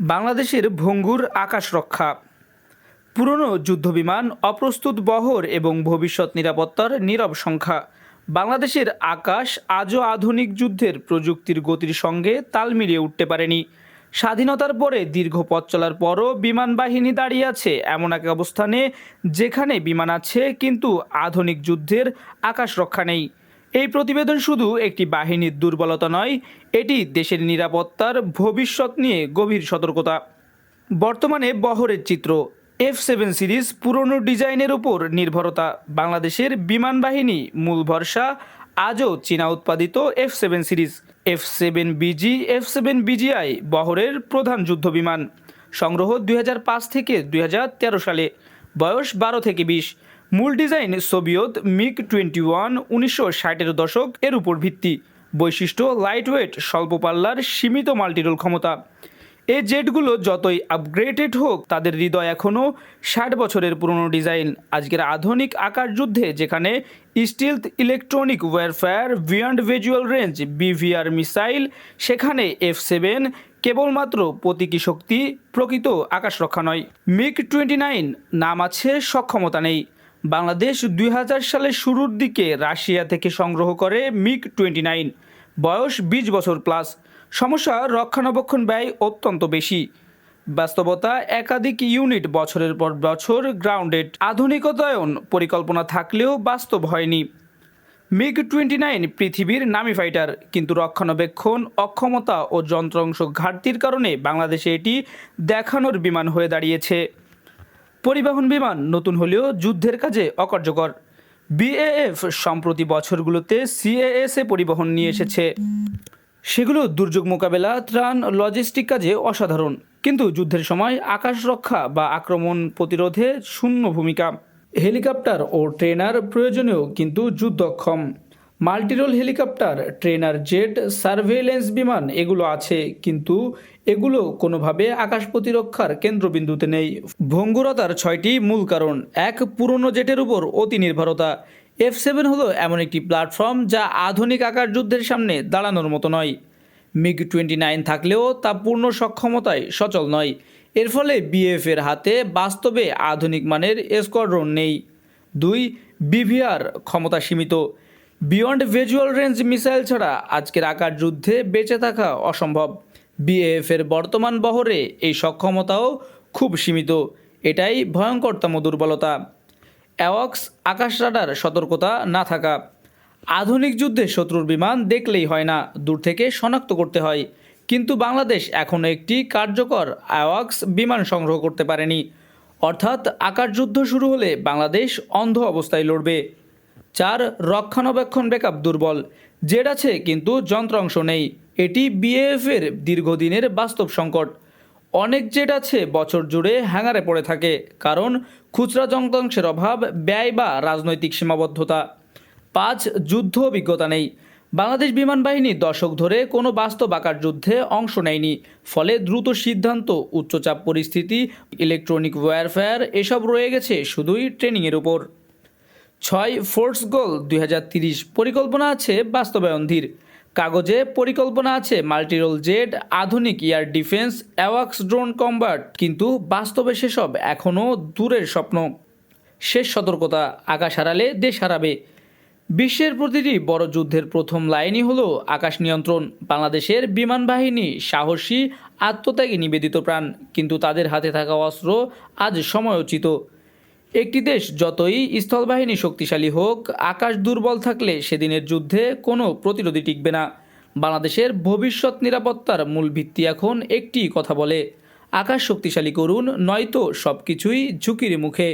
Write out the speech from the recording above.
বাংলাদেশের ভঙ্গুর আকাশ রক্ষা। পুরনো যুদ্ধবিমান, অপ্রস্তুত বহর এবং ভবিষ্যৎ নিরাপত্তার নীরব সংখ্যা। বাংলাদেশের আকাশ আজও আধুনিক যুদ্ধের প্রযুক্তির গতির সঙ্গে তাল মিলিয়ে উঠতে পারেনি। স্বাধীনতার পরে দীর্ঘ পথ চলার পরও বিমান বাহিনী দাঁড়িয়ে আছে এমন এক অবস্থানে যেখানে বিমান আছে, কিন্তু আধুনিক যুদ্ধের আকাশ রক্ষা নেই। এই প্রতিবেদন শুধু একটি বাহিনীর দুর্বলতা নয়, এটি দেশের নিরাপত্তার ভবিষ্যৎ নিয়ে গভীর সতর্কতা। বর্তমানে বহরের চিত্র, এফ সেভেন সিরিজ পুরনো ডিজাইনের উপর নির্ভরতা। বাংলাদেশের বিমান বাহিনী মূল ভরসা, আজও চীনা উৎপাদিত F seven series. F seven BG, F seven BGI বহরের প্রধান যুদ্ধ বিমান। সংগ্রহ দুই হাজার পাঁচ থেকে দুই হাজার তেরো সালে। বয়স বারো থেকে বিশ। মূল design Soviet MiG twenty one উনিশশো ষাটের দশক এর উপর ভিত্তি। বৈশিষ্ট্য লাইট ওয়েট স্বল্প পাল্লার সীমিত মাল্টিরোল ক্ষমতা। এই জেটগুলো যতই আপগ্রেডেড হোক, তাদের হৃদয় এখনও ষাট বছরের পুরনো ডিজাইন। আজকের আধুনিক আকার যুদ্ধে যেখানে stealth electronic warfare beyond visual range BVR missile সেখানে এফ সেভেন কেবলমাত্র প্রতীকী শক্তি, প্রকৃত আকাশ রক্ষা নয়। মিগ টোয়েন্টি নাইন নাম আছে সক্ষমতা নেই। বাংলাদেশ দুই হাজার সালের শুরুর দিকে রাশিয়া থেকে সংগ্রহ করে মিগ টোয়েন্টি নাইন। বয়স বিশ বছর প্লাস। সমস্যা রক্ষণাবেক্ষণ ব্যয় অত্যন্ত বেশি। বাস্তবতা, একাধিক ইউনিট বছরের পর বছর গ্রাউন্ডেড। আধুনিকতায়ন পরিকল্পনা থাকলেও বাস্তব হয়নি। মিগ টোয়েন্টি নাইন পৃথিবীর নামি ফাইটার, কিন্তু রক্ষণাবেক্ষণ, অক্ষমতা ও যন্ত্রাংশ ঘাটতির কারণে বাংলাদেশে এটি দেখানোর বিমান হয়ে দাঁড়িয়েছে। পরিবহন বিমান নতুন হলেও যুদ্ধের কাজে অকার্যকর। বিএএফ সম্প্রতি বছরগুলোতে সিএএসএ পরিবহন নিয়ে এসেছে। সেগুলো দুর্যোগ মোকাবেলা, ত্রাণ, লজিস্টিক কাজে অসাধারণ। কিন্তু যুদ্ধের সময় আকাশ রক্ষা বা আক্রমণ প্রতিরোধে শূন্য ভূমিকা। হেলিকপ্টার ও ট্রেনার প্রয়োজনীয় কিন্তু যুদ্ধক্ষম। Multirole helicopter, trainer jet surveillance বিমান, এগুলো আছে, কিন্তু এগুলো কোনোভাবে আকাশ প্রতিরক্ষার কেন্দ্রবিন্দুতে নেই। ভঙ্গুরতার ছয়টি মূল কারণ, এক, পুরনো জেটের উপর অতি নির্ভরতা এফ সেভেন হলো এমন একটি প্ল্যাটফর্ম যা আধুনিক আকার যুদ্ধের সামনে দাঁড়ানোর মতো নয়। মিগ টোয়েন্টি নাইন থাকলেও তা পূর্ণ সক্ষমতায় সচল নয়। এর ফলে বিএফ এর হাতে বাস্তবে আধুনিক মানের স্কোয়াড্রন নেই। দুই বিভিআর ক্ষমতা সীমিত। বিয়ন্ড ভিজুয়াল রেঞ্জ মিসাইল ছাড়া আজকের আকার যুদ্ধে বেঁচে থাকা অসম্ভব। বিএএফ এর বর্তমান বহরে এই সক্ষমতাও খুব সীমিত। এটাই ভয়ঙ্করতম দুর্বলতা। অ্যাওয়াক্স আকাশ রাডার সতর্কতা না থাকা। আধুনিক যুদ্ধে শত্রুর বিমান দেখলেই হয় না, দূর থেকে শনাক্ত করতে হয়। কিন্তু বাংলাদেশ এখনও একটি কার্যকর অ্যাওয়াক্স বিমান সংগ্রহ করতে পারেনি। অর্থাৎ আকার যুদ্ধ শুরু হলে বাংলাদেশ অন্ধ অবস্থায় লড়বে। চার রক্ষণাবেক্ষণ ব্যাকআপ দুর্বল। জেড আছে, কিন্তু যন্ত্রাংশ নেই। এটি বিএএফ এর দীর্ঘদিনের বাস্তব সংকট। অনেক জেট আছে, বছর জুড়ে হ্যাঙ্গারে পড়ে থাকে, কারণ খুচরা যন্ত্রাংশের অভাব, ব্যয় বা রাজনৈতিক সীমাবদ্ধতা। পাঁচ, যুদ্ধ অভিজ্ঞতা নেই। বাংলাদেশ বিমান বাহিনী দশক ধরে কোনো বাস্তব আকার যুদ্ধে অংশ নেয়নি, ফলে দ্রুত সিদ্ধান্ত, উচ্চচাপ পরিস্থিতি, ইলেকট্রনিক ওয়ারফেয়ার, এসব রয়ে গেছে শুধুই ট্রেনিংয়ের উপর। ছয় ফোর্স গোল দুই পরিকল্পনা আছে বাস্তবায়ন ধীর। কাগজে পরিকল্পনা আছে মাল্টিরোল জেট, আধুনিক এয়ার ডিফেন্স, অ্যাওয়াক্স ড্রোন কম্বার্ট কিন্তু বাস্তবে সেসব এখনও দূরের স্বপ্ন। শেষ সতর্কতা আকাশ হারালে দেশ হারাবে। বিশ্বের প্রতিটি বড় যুদ্ধের প্রথম লাইনই হলো আকাশ নিয়ন্ত্রণ। বাংলাদেশের বিমান বাহিনী সাহসী, আত্মত্যাগী নিবেদিত প্রাণ, কিন্তু তাদের হাতে থাকা অস্ত্র আজ সময়োচিত। একটি দেশ যতই স্থলবাহিনী শক্তিশালী হোক, আকাশ দুর্বল থাকলে সেদিনের যুদ্ধে কোনো প্রতিরোধী টিকবে না। বাংলাদেশের ভবিষ্যৎ নিরাপত্তার মূল ভিত্তি এখন একটি কথা বলে, আকাশ শক্তিশালী করুন নয়তো সব কিছুই ঝুঁকির মুখে।